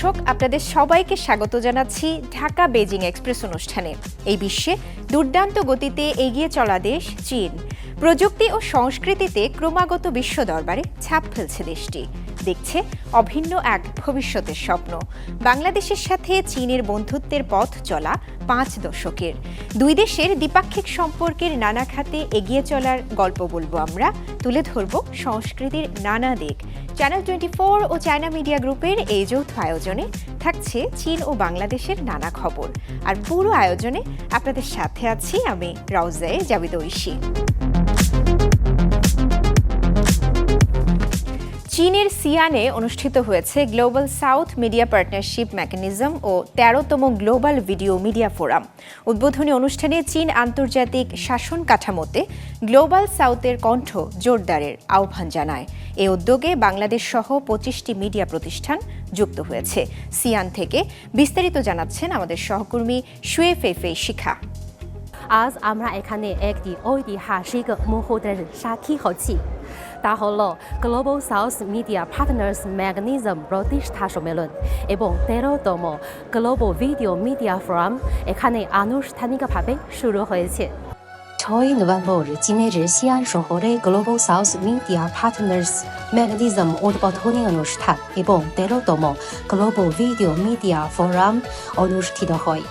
দর্শক, আপনাদের সবাইকে স্বাগত জানাচ্ছি ঢাকা বেজিং এক্সপ্রেস অনুষ্ঠানে। এই বিশ্বে দুর্দান্ত গতিতে এগিয়ে চলা দেশ চীন। প্রযুক্তি ও সংস্কৃতিতে ক্রমাগত বিশ্ব দরবারে ছাপ ফেলছে দেশটি। দেখছে অভিন্ন এক ভবিষ্যতের স্বপ্ন। বাংলাদেশের সাথে চীনের বন্ধুত্বের পথ চলা পাঁচ দশকের। দুই দেশের দ্বিপাক্ষিক সম্পর্কের নানা খাতে এগিয়ে চলার গল্প বলব আমরা। তুলে ধরব সংস্কৃতির নানা দিক। চ্যানেল টোয়েন্টি ও চায়না মিডিয়া গ্রুপের এই যৌথ আয়োজনে থাকছে চীন ও বাংলাদেশের নানা খবর। আর পুরো আয়োজনে আপনাদের সাথে আছি আমি রাউজায়ে জাবিদ ঐশী। চীনের সিয়ানে অনুষ্ঠিত হয়েছে global south media partnership mechanism ও তেরোতম গ্লোবাল ভিডিও মিডিয়া ফোরাম। উদ্বোধনী অনুষ্ঠানে চীন আন্তর্জাতিক শাসন কাঠামোতে গ্লোবাল সাউথের কণ্ঠ জোরদারের আহ্বান জানায়। এ উদ্যোগে বাংলাদেশ সহ পঁচিশটি মিডিয়া প্রতিষ্ঠান যুক্ত হয়েছে। সিয়ান থেকে বিস্তারিত জানাচ্ছেন আমাদের সহকর্মী শুয়ে ফেফে শিখা। আজ আমরা এখানে একটি ঐতিহাসিক মুহূর্তের সাক্ষী হচ্ছি তা হল global south media partners mechanism প্রতিষ্ঠা সম্মেলন এবং তেরোতম গ্লোবাল ভিডিও মিডিয়া ফোরাম এখানে আনুষ্ঠানিকভাবে শুরু হয়েছে ছয় নভেম্বর চীনের সিয়ান শহরে global south media partners mechanism উদ্বোধনী অনুষ্ঠান এবং তেরোতম গ্লোবাল ভিডিও মিডিয়া ফোরাম অনুষ্ঠিত হয়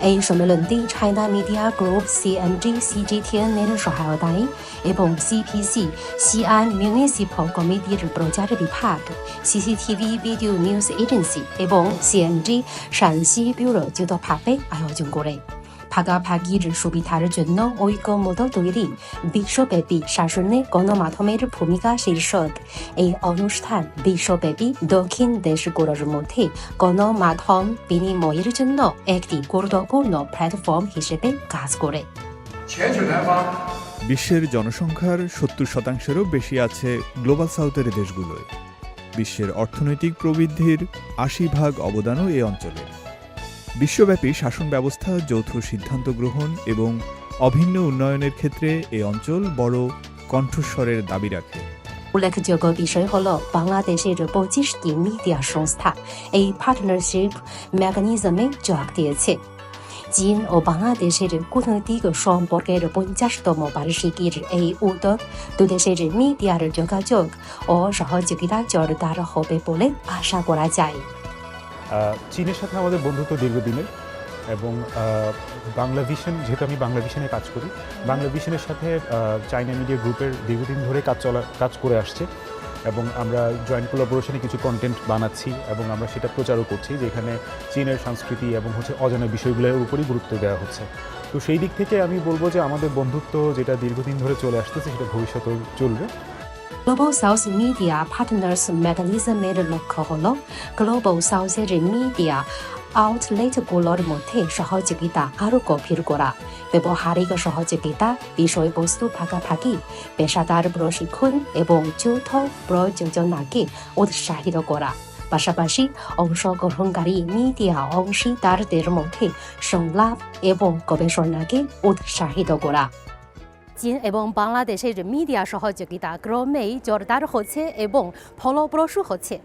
এই সম্মেলনটি China media group CMG CGTN এর সহায়তায় এবং সিপিসি সিআন মিউনিসিপাল কমিটির প্রচার বিভাগ সিসিটিভি ভিডিও নিউজ এজেন্সি এবং সিএমজি শানসি ব্যুরো যৌথভাবে আয়োজন করে ভাগাভাগির সুবিধার জন্য ঐক্যমত তৈরি বিশ্বব্যাপী শাসনে গণমাধ্যমের ভূমিকা শীর্ষক। এই অনুষ্ঠান বিশ্বব্যাপী দক্ষিণ দেশগুলোর মধ্যে গণমাধ্যম বিনিময়ের জন্য একটি গুরুত্বপূর্ণ প্ল্যাটফর্ম হিসেবে কাজ করে। বিশ্বের জনসংখ্যার সত্তর শতাংশেরও বেশি আছে গ্লোবাল সাউথের দেশগুলোয়। বিশ্বের অর্থনৈতিক প্রবৃদ্ধির আশি ভাগ অবদানও এই অঞ্চলের। বিশ্বব্যাপী শাসন ব্যবস্থা, যৌথ সিদ্ধান্ত গ্রহণ এবং অভিন্ন উন্নয়নের ক্ষেত্রে এই অঞ্চল বড় কণ্ঠস্বরের দাবি রাখে। উল্লেখযোগ্য বিষয় হল বাংলাদেশের পঁচিশটি মিডিয়া সংস্থা। এই পার্টনারশিপ মেকানিজমে যোগ দিয়েছে। চীন ও বাংলাদেশের কূটনৈতিক সম্পর্কের পঞ্চাশতম বার্ষিকীর এই উদ্যোগ দুদেশের মিডিয়ার যোগাযোগ ও সহযোগিতা জোরদার হবে বলে আশা করা যায়। চীনের সাথে আমাদের বন্ধুত্ব দীর্ঘদিনের এবং আহ, বাংলা ভিশন যেহেতু আমি বাংলা ভিশনে কাজ করি বাংলা ভিশনের সাথে চাইনা মিডিয়া গ্রুপের দীর্ঘদিন ধরে কাজ চলা কাজ করে আসছে এবং আমরা জয়েন্ট কোলাবোরেশনে কিছু কন্টেন্ট বানাচ্ছি এবং আমরা সেটা প্রচারও করছি যেখানে চীনের সংস্কৃতি এবং হচ্ছে অজানা বিষয়গুলোর উপরই গুরুত্ব দেওয়া হচ্ছে। তো সেই দিক থেকে আমি বলব যে আমাদের বন্ধুত্ব যেটা দীর্ঘদিন ধরে চলে আসতেছে সেটা ভবিষ্যতেও চলবে। গ্লোবাল সাউথ মিডিয়া পার্টনার্স মেকানিজমের লক্ষ্য হল গ্লোবাল সাউথের মিডিয়া আউটলেটগুলোর মধ্যে সহযোগিতা আরও গভীর করা ব্যবহারিক সহযোগিতা বিষয়বস্তু ভাগাভাগি পেশাদার প্রশিক্ষণ এবং যৌথ প্রযোজনাকে উৎসাহিত করা পাশাপাশি অংশগ্রহণকারী মিডিয়া অংশীদারদের মধ্যে সংলাপ এবং গবেষণাকে উৎসাহিত করা চীন এবং বাংলাদেশের মিডিয়া সহযোগিতা, ক্রমেই জোরদার হচ্ছে এবং ফলপ্রসূ হচ্ছে।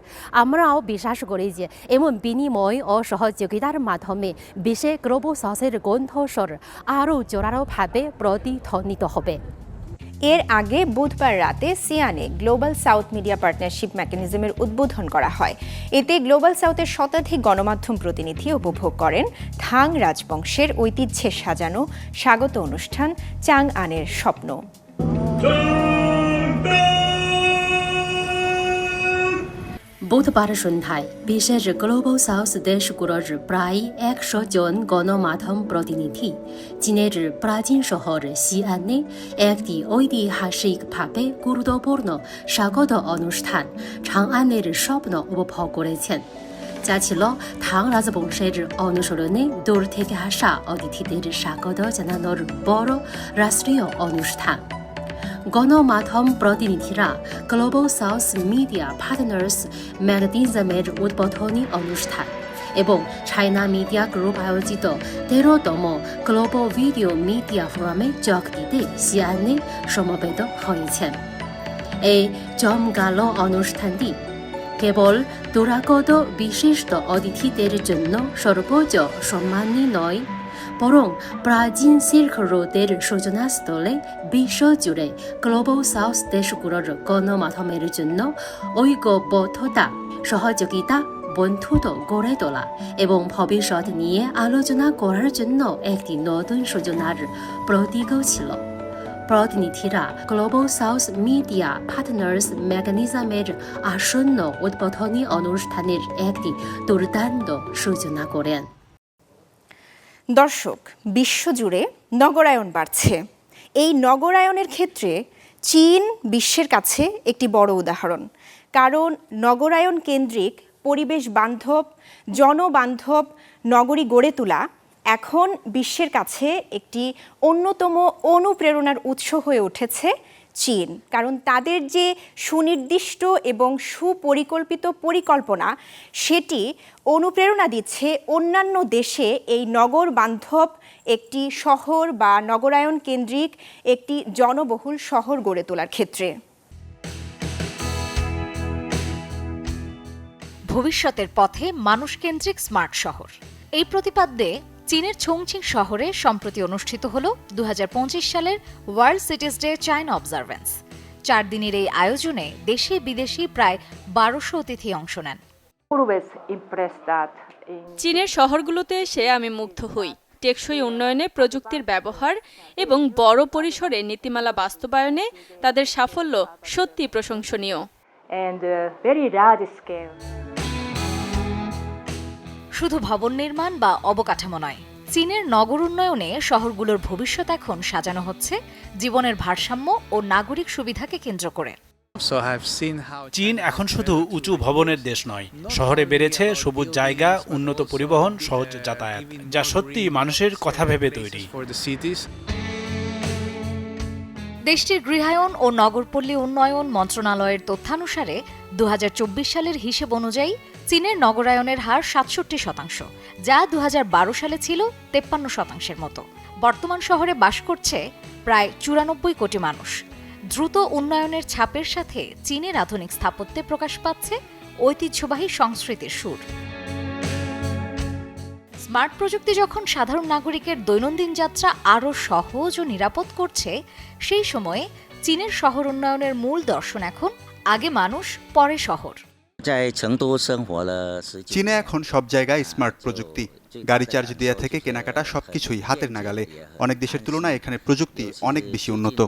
আমরাও বিশ্বাস করি যে, এমন বিনিময় ও সহযোগিতার মাধ্যমে বিশ্বে গ্লোবাল সাউথের কণ্ঠস্বর আরও জোরালোভাবে প্রতিধ্বনিত হবে। এর আগে বুধবার রাতে সিয়ানে গ্লোবাল সাউথ মিডিয়া পার্টনারশিপ মেকানিজমের উদ্বোধন করা হয়। এতে গ্লোবাল সাউথের শতাধিক গণমাধ্যম প্রতিনিধি উপভোগ করেন। থাং রাজবংশের ঐতিহ্যে সাজানো স্বাগত অনুষ্ঠান চাং আনের স্বপ্ন। বুধবার সন্ধ্যায় বিশেষ গ্লোবাল সাউথ দেশগুলোর প্রায় একশো জন গণমাধ্যম প্রতিনিধি চীনের প্রাচীন শহর সিয়ানে একটি ঐতিহাসিকভাবে গুরুত্বপূর্ণ স্বাগত অনুষ্ঠান 长安 নের স্বপ্ন উপভোগ করেছেন যা ছিল থাং রাজবংশের অনুসরণে দূর থেকে আসা অতিথিদের স্বাগত জানানোর বড় রাষ্ট্রীয় অনুষ্ঠান গণমাধ্যম প্রতিনিধিরা গ্লোবাল সাউথ মিডিয়া পার্টনার্স ম্যাগাজিজমের উদ্বোধনী অনুষ্ঠান এবং চায়না মিডিয়া গ্রুপ আয়োজিত তেরোতম গ্লোবাল ভিডিও মিডিয়া ফোরামে যোগ দিতে সিয়ানে সমবেত হয়েছেন। এই জমগালো অনুষ্ঠানটি কেবল দুরাগত বিশিষ্ট অতিথিদের জন্য সর্বোচ্চ সম্মানী নয় বরং প্রাচীন সিল্ক রোডের সূচনাস্থলে বিশ্বজুড়ে গ্লোবাল সাউথ দেশগুলোর গণমাধ্যমের জন্য ঐক্যবদ্ধতা সহযোগিতা বন্ধুত্ব গড়ে তোলা এবং ভবিষ্যৎ নিয়ে আলোচনা করার জন্য একটি নতুন সূচনার প্রতীকও ছিল প্রতিনিধিরা গ্লোবাল সাউথ মিডিয়া পার্টনার্স মেকানিজমের আসন্ন উদ্বোধনী অনুষ্ঠানের একটি দুর্দান্ত সূচনা করেন দর্শক, বিশ্বজুড়ে নগরায়ন বাড়ছে। এই নগরায়নের ক্ষেত্রে চীন বিশ্বের কাছে একটি বড় উদাহরণ। কারণ নগরায়ন কেন্দ্রিক পরিবেশ বান্ধব, জনবান্ধব নগরী গড়ে তোলা এখন বিশ্বের কাছে একটি অন্যতম অনুপ্রেরণার উৎস হয়ে উঠেছে চীন। কারণ তাদের যে সুনির্দিষ্ট এবং সুপরিকল্পিত পরিকল্পনা, সেটি অনুপ্রেরণা দিচ্ছে অন্যান্য দেশে এই নগর বান্ধব একটি শহর বা নগরায়ন কেন্দ্রিক একটি জনবহুল শহর গড়ে তোলার ক্ষেত্রে। ভবিষ্যতের পথে মানুষকেন্দ্রিক স্মার্ট শহর। এই প্রতিপাদ্যে চীনের ছংচিং শহরে সম্প্রতি অনুষ্ঠিত হল দু হাজার পঁচিশ সালের world cities day China observance. চার দিনের এই আয়োজনে দেশি বিদেশি প্রায় বারোশো অতিথি অংশ নেন। চীনের শহরগুলোতে এসে আমি মুগ্ধ হই। টেকসই উন্নয়নে প্রযুক্তির ব্যবহার এবং বড় পরিসরে নীতিমালা বাস্তবায়নে তাদের সাফল্য সত্যি প্রশংসনীয়। শুধু ভবন নির্মাণ বা অবকাঠামো নয় চীনের নগর উন্নয়নে শহরগুলোর ভবিষ্যৎ এখন সাজানো হচ্ছে জীবনের ভারসাম্য ও নাগরিক সুবিধাকে কেন্দ্র করে। চীন এখন শুধু উঁচু ভবনের দেশ নয় শহরে বেড়েছে সবুজ জায়গা উন্নত পরিবহন সহজ যাতায়াত যা সত্যি মানুষের কথা ভেবে তৈরি। দেশটির গৃহায়ন ও নগরপল্লী উন্নয়ন মন্ত্রণালয়ের তথ্যানুসারে দু হাজার চব্বিশ সালের হিসেব অনুযায়ী চীনের নগরায়নের হার সাতষট্টি শতাংশ, যা দু হাজার বারো সালে ছিল তেপ্পান্ন শতাংশের মতো। বর্তমান শহরে বাস করছে প্রায় চুরানব্বই কোটি মানুষ। দ্রুত উন্নয়নের ছাপের সাথে চীনের আধুনিক স্থাপত্যে প্রকাশ পাচ্ছে ঐতিহ্যবাহী সংস্কৃতির সুর। স্মার্ট প্রযুক্তি যখন সাধারণ নাগরিকের দৈনন্দিন যাত্রা আরও সহজ ও নিরাপদ করছে, সেই সময়ে চীনের শহর উন্নয়নের মূল দর্শন এখন আগে মানুষ, পরে শহর। চীনে এখন সব জায়গায় স্মার্ট প্রযুক্তি। গাড়ি চার্জ দেওয়া থেকে কেনাকাটা সবকিছুই হাতের নাগালে। অনেক দেশের তুলনায় এখানে প্রযুক্তি অনেক বেশি উন্নত।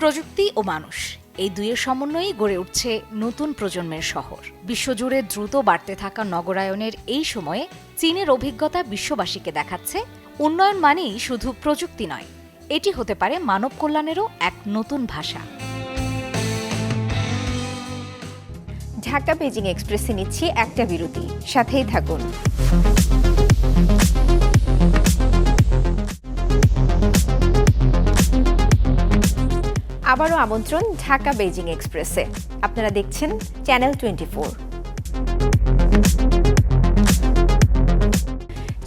প্রযুক্তি ও মানুষ এই দুইয়ের সমন্বয়েই গড়ে উঠছে নতুন প্রজন্মের শহর। বিশ্বজুড়ে দ্রুত বাড়তে থাকা নগরায়নের এই সময়ে চীনের অভিজ্ঞতা বিশ্ববাসীকে দেখাচ্ছে। উন্নয়ন মানেই শুধু প্রযুক্তি নয় এটি হতে পারে মানব কল্যাণেরও এক নতুন ভাষা। ঢাকা বেজিং এক্সপ্রেসে নিচ্ছি একটা বিরতি। সাথেই থাকুন। আবারও আমন্ত্রণ ঢাকা বেজিং এক্সপ্রেসে। আপনারা দেখছেন চ্যানেল টোয়েন্টি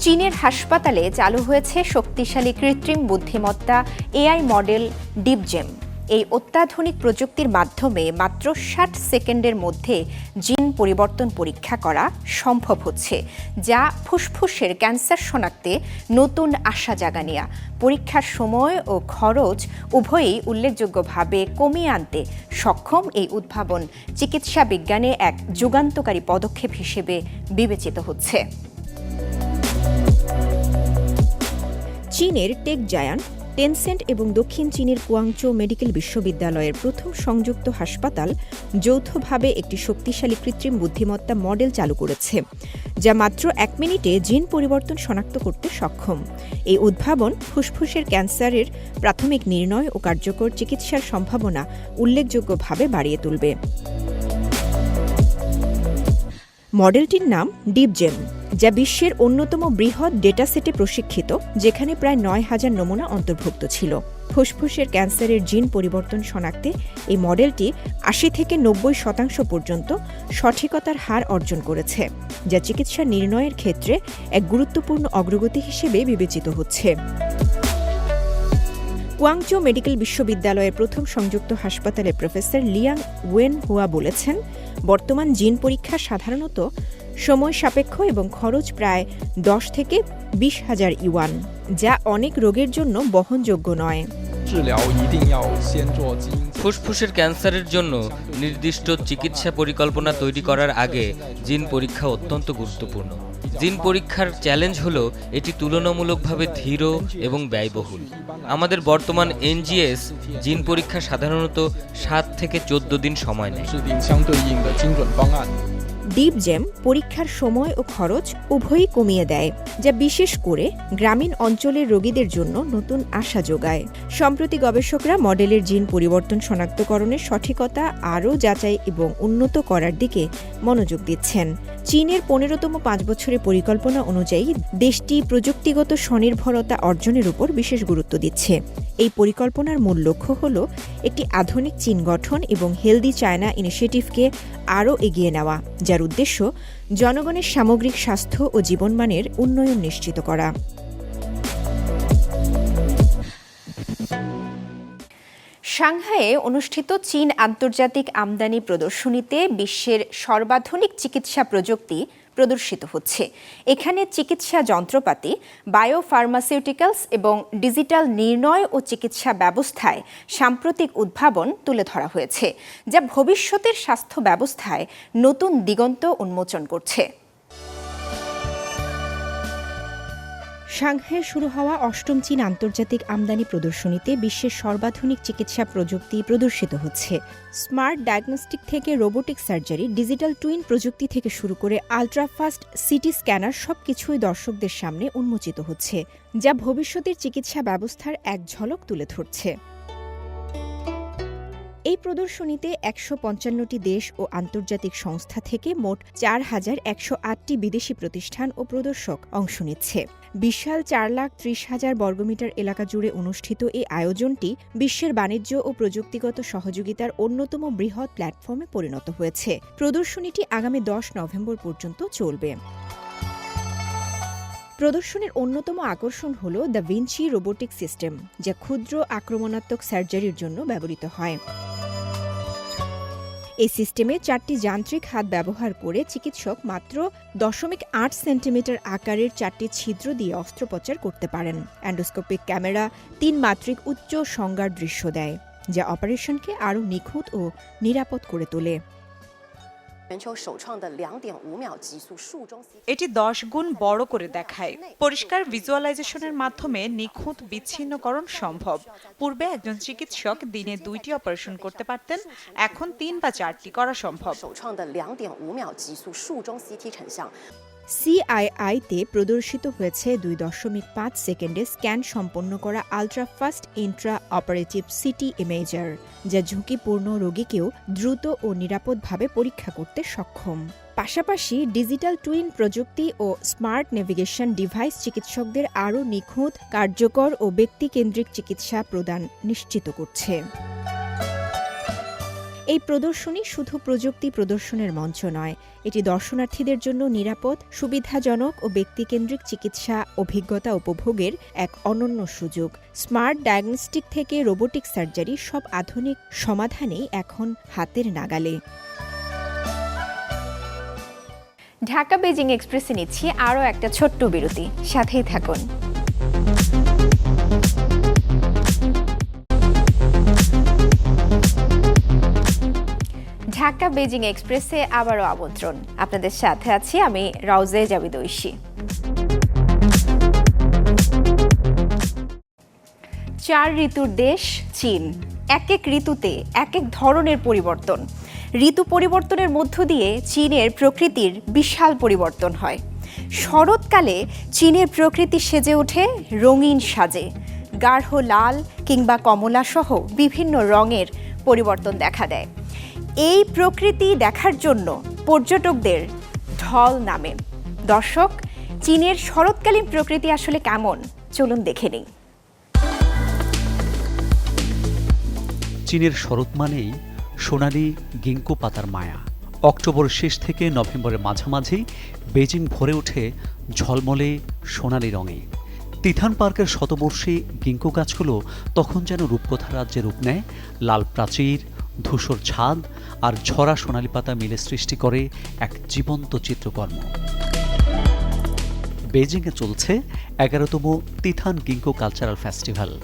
চীনের হাসপাতালে চালু হয়েছে শক্তিশালী কৃত্রিম বুদ্ধিমত্তা এআই মডেল ডিপজেম। এই অত্যাধুনিক প্রযুক্তির মাধ্যমে মাত্র ষাট সেকেন্ডের মধ্যে জিন পরিবর্তন পরীক্ষা করা সম্ভব হচ্ছে, যা ফুসফুসের ক্যান্সার শনাক্তে নতুন আশা জাগানিয়া পরীক্ষার সময় ও খরচ উভয়ই উল্লেখযোগ্যভাবে কমিয়ে আনতে সক্ষম এই উদ্ভাবন চিকিৎসা বিজ্ঞানে এক যুগান্তকারী পদক্ষেপ হিসেবে বিবেচিত হচ্ছে। চীনের টেক জায়ান্ট টেনসেন্ট এবং দক্ষিণ চীনের কুয়াংচৌ মেডিকেল বিশ্ববিদ্যালয়ের প্রথম সংযুক্ত হাসপাতাল যৌথভাবে একটি শক্তিশালী কৃত্রিম বুদ্ধিমত্তা মডেল চালু করেছে, যা মাত্র এক মিনিটে জিন পরিবর্তন শনাক্ত করতে সক্ষম। এই উদ্ভাবন ফুসফুসের ক্যান্সারের প্রাথমিক নির্ণয় ও কার্যকর চিকিৎসার সম্ভাবনা উল্লেখযোগ্যভাবে বাড়িয়ে তুলবে। মডেলটির নাম ডিপজেম যা বিশ্বের অন্যতম বৃহৎ ডেটা সেটে প্রশিক্ষিত, যেখানে প্রায় নয় হাজার নমুনা অন্তর্ভুক্ত ছিল। ফুসফুসের ক্যান্সারের জিন পরিবর্তন শনাক্তে এই মডেলটি আশি থেকে নব্বই শতাংশ পর্যন্ত সঠিকতার হার অর্জন করেছে, যা চিকিৎসা নির্ণয়ের ক্ষেত্রে এক গুরুত্বপূর্ণ অগ্রগতি হিসেবে বিবেচিত হচ্ছে। কোয়াংচো মেডিকেল বিশ্ববিদ্যালয়ের প্রথম সংযুক্ত হাসপাতালে প্রফেসর লিয়াং ওয়েন হুয়া বলেছেন, বর্তমান জিন পরীক্ষা সাধারণত সময় সাপেক্ষ এবং খরচ প্রায় দশ থেকে বিশ হাজার ইউয়ান, যা অনেক রোগের জন্য বহনযোগ্য নয়। ফুসফুসের ক্যান্সারের জন্য নির্দিষ্ট চিকিৎসা পরিকল্পনা তৈরি করার আগে জিন পরীক্ষা অত্যন্ত গুরুত্বপূর্ণ। জিন পরীক্ষার চ্যালেঞ্জ হলো, এটি তুলনামূলকভাবে ধীর এবং ব্যয়বহুল। আমাদের বর্তমান এনজিএস জিন পরীক্ষা সাধারণত সাত থেকে চোদ্দ দিন সময় নেয়। ডিপ জেম পরীক্ষার সময় ও খরচ উভয়ই কমিয়ে দেয়, যা বিশেষ করে গ্রামীণ অঞ্চলের রোগীদের জন্য নতুন আশা যোগায়। সম্প্রতি গবেষকরা মডেলের জিন পরিবর্তন শনাক্তকরণের সঠিকতা আরও যাচাই এবং উন্নত করার দিকে মনোযোগ দিচ্ছেন। চীনের পনেরোতম পাঁচ বছরের পরিকল্পনা অনুযায়ী দেশটি প্রযুক্তিগত স্বনির্ভরতা অর্জনের উপর বিশেষ গুরুত্ব দিচ্ছে। এই পরিকল্পনার মূল লক্ষ্য হল একটি আধুনিক চীন গঠন এবং হেলদি চায়না ইনিশিয়েটিভকে আরও এগিয়ে নেওয়া, যার উদ্দেশ্য জনগণের সামগ্রিক স্বাস্থ্য ও জীবনমানের উন্নয়ন নিশ্চিত করা। সাংহাইয়ে অনুষ্ঠিত চীন আন্তর্জাতিক আমদানি প্রদর্শনীতে বিশ্বের সর্বাধুনিক চিকিৎসা প্রযুক্তি প্রদর্শিত হচ্ছে। এখানে চিকিৎসা যন্ত্রপাতি বায়োফার্মাসিউটিক্যালস এবং ডিজিটাল নির্ণয় ও চিকিৎসা ব্যবস্থায় সাম্প্রতিক উদ্ভাবন তুলে ধরা হয়েছে, যা ভবিষ্যতের স্বাস্থ্য ব্যবস্থায় নতুন দিগন্ত উন্মোচন করছে। সাংহাইয়ে শুরু হওয়া অষ্টম চীন আন্তর্জাতিক আমদানি প্রদর্শনীতে বিশ্বের সর্বাধুনিক চিকিৎসা প্রযুক্তি প্রদর্শিত হচ্ছে। স্মার্ট ডায়াগনস্টিক থেকে রোবোটিক সার্জারি, ডিজিটাল টুইন প্রযুক্তি থেকে শুরু করে আলট্রাফাস্ট সিটি স্ক্যানার সবকিছুই দর্শকদের সামনে উন্মোচিত হচ্ছে, যা ভবিষ্যতের চিকিৎসা ব্যবস্থার এক ঝলক তুলে ধরছে। এই প্রদর্শনীতে একশো পঞ্চান্নটি দেশ ও আন্তর্জাতিক সংস্থা থেকে মোট চার হাজার একশো আটটি বিদেশি প্রতিষ্ঠান ও প্রদর্শক অংশ নিচ্ছে। বিশাল চার লাখ ত্রিশ হাজার বর্গমিটার এলাকা জুড়ে অনুষ্ঠিত এই আয়োজনটি বিশ্বের বাণিজ্য ও প্রযুক্তিগত সহযোগিতার অন্যতম বৃহৎ প্ল্যাটফর্মে পরিণত হয়েছে। প্রদর্শনীটি আগামী দশ নভেম্বর পর্যন্ত চলবে। প্রদর্শনীর অন্যতম আকর্ষণ হল দ্য ভিঞ্চি রোবোটিক সিস্টেম, যা ক্ষুদ্র আক্রমণাত্মক সার্জারির জন্য ব্যবহৃত হয়। এই সিস্টেমে চারটি যান্ত্রিক হাত ব্যবহার করে চিকিৎসক মাত্র দশমিক আট সেন্টিমিটার আকারের চারটি ছিদ্র দিয়ে অস্ত্রোপচার করতে পারেন। অ্যান্ডোস্কোপিক ক্যামেরা তিন মাত্রিক উচ্চ সংজ্ঞার দৃশ্য দেয়, যা অপারেশনকে আরও নিখুঁত ও নিরাপদ করে তোলে। এটি দশ গুণ বড় করে দেখায়। পরিষ্কার ভিজুয়ালাইজেশনের মাধ্যমে নিখুঁত বিচ্ছিন্নকরণ সম্ভব। পূর্বে একজন চিকিৎসক দিনে দুইটি অপারেশন করতে পারতেন এখন তিন বা চারটি করা সম্ভব। সিআইআইতে প্রদর্শিত হয়েছে দুই দশমিক পাঁচ সেকেন্ডে স্ক্যান সম্পন্ন করা ultrafast intra operative CT imager, যা ঝুঁকিপূর্ণ রোগীকেও দ্রুত ও নিরাপদভাবে পরীক্ষা করতে সক্ষম। পাশাপাশি ডিজিটাল টুইন প্রযুক্তি ও স্মার্ট নেভিগেশন ডিভাইস চিকিৎসকদের আরও নিখুঁত, কার্যকর ও ব্যক্তিকেন্দ্রিক চিকিৎসা প্রদান নিশ্চিত করছে। এই প্রদর্শনী শুধু প্রযুক্তি প্রদর্শনের মঞ্চ নয়, এটি দর্শনার্থীদের জন্য নিরাপদ, সুবিধাজনক ও ব্যক্তিকেন্দ্রিক চিকিৎসা, অভিজ্ঞতা উপভোগের এক অনন্য সুযোগ। স্মার্ট ডায়াগনস্টিক থেকে রোবোটিক সার্জারি সব আধুনিক সমাধানেই এখন হাতের নাগালে। ঢাকা বেজিং এক্সপ্রেসে নিচ্ছি আরও একটা ছোট্ট বিরতি। সাথেই থাকুন। ঢাকা বেজিং এক্সপ্রেসে আবারও আমন্ত্রণ। আপনাদের সাথে আছি আমি রাউজে জাবিদ ঐশী চার ঋতুর দেশ, চীন। এক এক ঋতুতে এক এক ধরনের পরিবর্তন। ঋতু পরিবর্তনের মধ্য দিয়ে চীনের প্রকৃতির বিশাল পরিবর্তন হয়। শরৎকালে চীনের প্রকৃতি সেজে ওঠে, রঙিন সাজে। গাঢ় লাল কিংবা কমলা সহ বিভিন্ন রঙের পরিবর্তন দেখা দেয়। এই প্রকৃতি দেখার জন্য পর্যটকদের ঢল নামে। দর্শক, চীনের শরৎকালীন প্রকৃতি আসলে কেমন? চলুন দেখে নিই। চীনের শরৎ মানেই সোনালি গিঙ্কো পাতার মায়া। অক্টোবর শেষ থেকে নভেম্বরের মাঝামাঝি বেজিং ভরে ওঠে ঝলমলে সোনালি রঙে। তিথান পার্কের শতবর্ষী গিঙ্কো গাছগুলো তখন যেন রূপকথা রাজ্যে রূপ নেয়, লাল প্রাচীর, ধূসর ছাদ আর ঝরা সোনালি পাতা মিলে সৃষ্টি করে এক জীবন্ত চিত্রকর্ম। বেজিংয়ে চলছে এগারোতম তিথান গিঙ্কো কালচারাল ফেস্টিভ্যাল।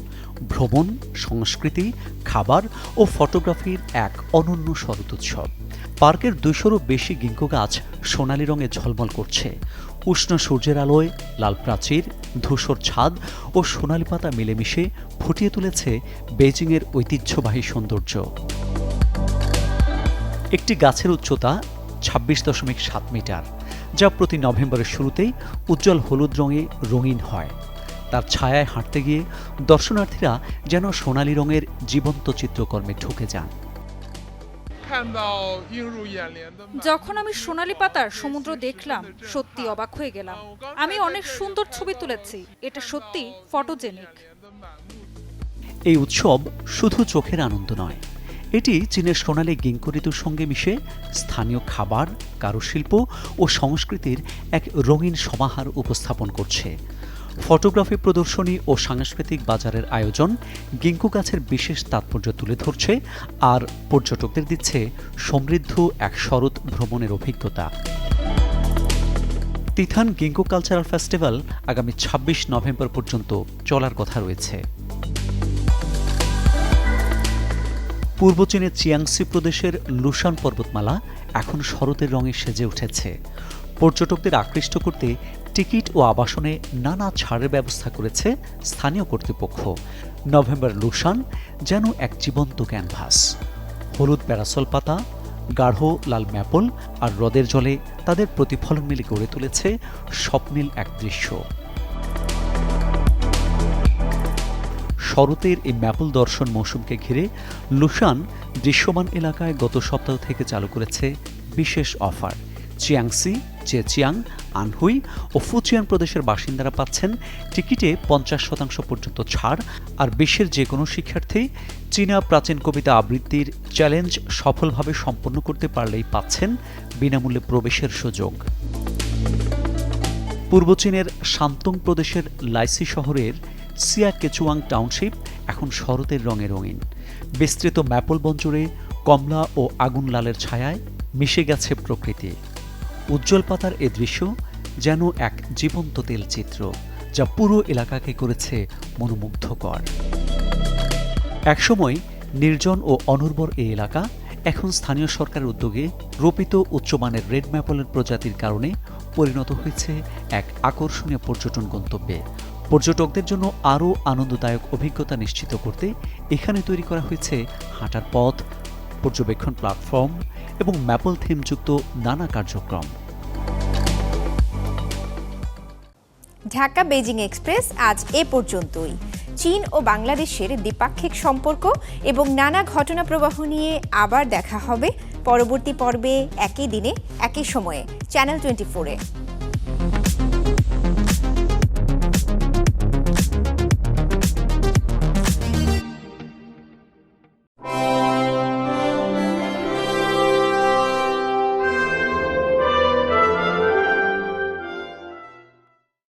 ভ্রমণ, সংস্কৃতি, খাবার ও ফটোগ্রাফির এক অনন্য শরৎ উৎসব। পার্কের দুইশোরও বেশি গিঙ্কো গাছ সোনালি রঙে ঝলমল করছে। উষ্ণ সূর্যের আলোয় লাল প্রাচীর, ধূসর ছাদ ও সোনালি পাতা মিলেমিশে ফুটিয়ে তুলেছে বেজিংয়ের ঐতিহ্যবাহী সৌন্দর্য। একটি গাছের উচ্চতা ছাব্বিশ দশমিক সাত মিটার যা প্রতি নভেম্বরের শুরুতেই উজ্জ্বল হলুদ রঙে রঙিন হয়। তার ছায়ায় হাঁটতে গিয়ে দর্শনার্থীরা যেন সোনালি রঙের জীবন্ত চিত্রকর্মে ঢুকে যান। যখন আমি সোনালী পাতার সমুদ্র দেখলাম সত্যি অবাক হয়ে গেলাম। আমি অনেক সুন্দর ছবি তুলেছি। এটা সত্যি ফটোজেনিক। এই উৎসব শুধু চোখের আনন্দ নয় এটি চীনের সোনালী গিঙ্কো ঋতুর সঙ্গে মিশে স্থানীয় খাবার, কারুশিল্প ও সংস্কৃতির এক রঙিন সমাহার উপস্থাপন করছে। ফটোগ্রাফি প্রদর্শনী ও সাংস্কৃতিক বাজারের আয়োজন গিঙ্কু গাছের বিশেষ তাৎপর্য তুলে ধরছে আর পর্যটকদের দিচ্ছে সমৃদ্ধ এক শরৎ ভ্রমণের অভিজ্ঞতা। তিথান গিঙ্কু কালচারাল ফেস্টিভ্যাল আগামী ২৬ নভেম্বর পর্যন্ত চলার কথা রয়েছে। পূর্ব চীনের চিয়াংসি প্রদেশের লুসান পর্বতমালা এখন শরতের রঙে সেজে উঠেছে। পর্যটকদের আকৃষ্ট করতে টিকিট ও আবাসনে নানা ছাড়ের ব্যবস্থা করেছে স্থানীয় কর্তৃপক্ষ। নভেম্বর লুসান যেন এক জীবন্ত ক্যানভাস। হলুদ প্যারাসল পাতা, গাঢ় লাল ম্যাপল আর হ্রদের জলে তাদের প্রতিফলন মিলে গড়ে তুলেছে স্বপ্নিল এক দৃশ্য। শরতের এই ম্যাপল দর্শন মৌসুমকে ঘিরে লুসান দৃশ্যমান এলাকায় গত সপ্তাহ থেকে চালু করেছে বিশেষ অফার। চিয়াংসি, চেচিয়াং, আনহুই ও ফুচিয়ান প্রদেশের বাসিন্দারা পাচ্ছেন টিকিটে পঞ্চাশ শতাংশ পর্যন্ত ছাড় আর বিশ্বের যে কোনো শিক্ষার্থী চীনা প্রাচীন কবিতা আবৃত্তির চ্যালেঞ্জ সফলভাবে সম্পন্ন করতে পারলেই পাচ্ছেন বিনামূল্যে প্রবেশের সুযোগ। পূর্ব চীনের শান্তং প্রদেশের লাইসি শহরের সিয়া কেচুয়াং টাউনশিপ এখন শরতের রঙে রঙিন। বিস্তৃত ম্যাপল বঞ্চরে কমলা ও আগুন লালের ছায়ায় মিশে গেছে প্রকৃতি। উজ্জ্বল পাতার এ দৃশ্য যেন এক জীবন্ত তেলচিত্র যা পুরো এলাকাকে করেছে মনোমুগ্ধকর। একসময় নির্জন ও অনুর্বর এই এলাকা এখন স্থানীয় সরকারের উদ্যোগে রোপিত উচ্চমানের রেড ম্যাপলের প্রজাতির কারণে পরিণত হয়েছে এক আকর্ষণীয় পর্যটন গন্তব্যে। পর্যটকদের জন্য আরও আনন্দদায়ক অভিজ্ঞতা নিশ্চিত করতে এখানে তৈরি করা হয়েছে হাঁটার পথ, পর্যবেক্ষণ প্ল্যাটফর্ম এবং ম্যাপল থিমযুক্ত নানা কার্যক্রম। ঢাকা বেজিং এক্সপ্রেস আজ এ পর্যন্তই। চীন ও বাংলাদেশের দ্বিপাক্ষিক সম্পর্ক এবং নানা ঘটনা প্রবাহ নিয়ে আবার দেখা হবে পরবর্তী পর্বে একই দিনে, একই সময়ে চ্যানেল টোয়েন্টি ফোরে